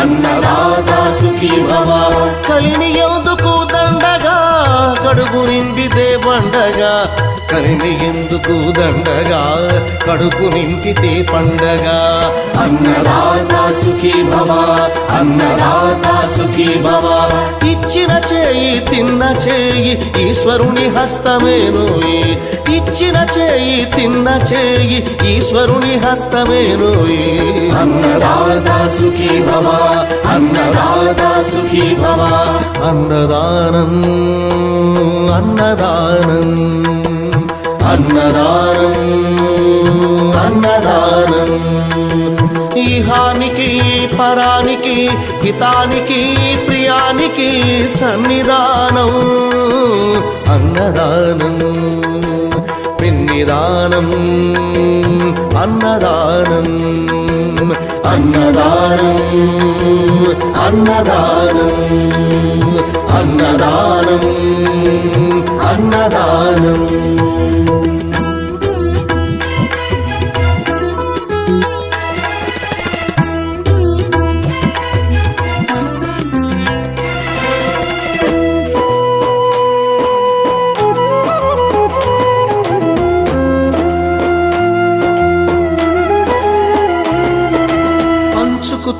అన్నదాత సుఖీ భవ కలిని ఎందుకు దండగా కడుపు నింపితే పండగా. కలిని ఎందుకు దండగా కడుపు నింపితే పండగ. అన్నదాత సుఖీ భవ అన్నదాత సుఖీ భవ ఇచ్చిన చేయి తిన్న చేయి ఈశ్వరుని హస్తమేనోయి ఇచ్చిన చేయి తిన్న చేయి ఈశ్వరుని హస్తమేనోయి అన్నదాత సుఖీ భవ అన్నదాత సుఖీ భవ. అన్నదానం అన్నదానం అన్నదానం అన్నదానం. ఈహానికి పరానికి హితానికి ప్రియానికి సన్నిధానం అన్నదానం. పిన్నిదానం అన్నదానం అన్నదానం అన్నదానం అన్నదానం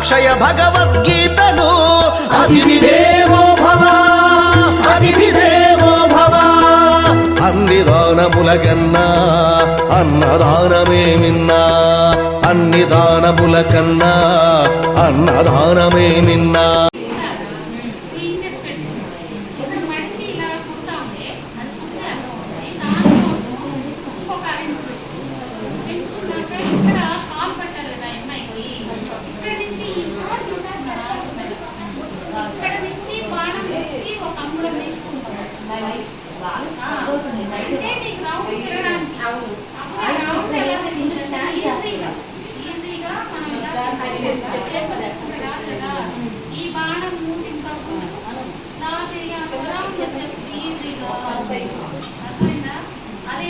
అక్షయ భగవద్గీతను. అతిథి భవ అతిథి భవ. అన్ని దానములకన్నా అన్నదానమే మిన్నా. అన్ని దానముల కన్నా అన్నదానమే మిన్నా. అర్థమైందా? అదే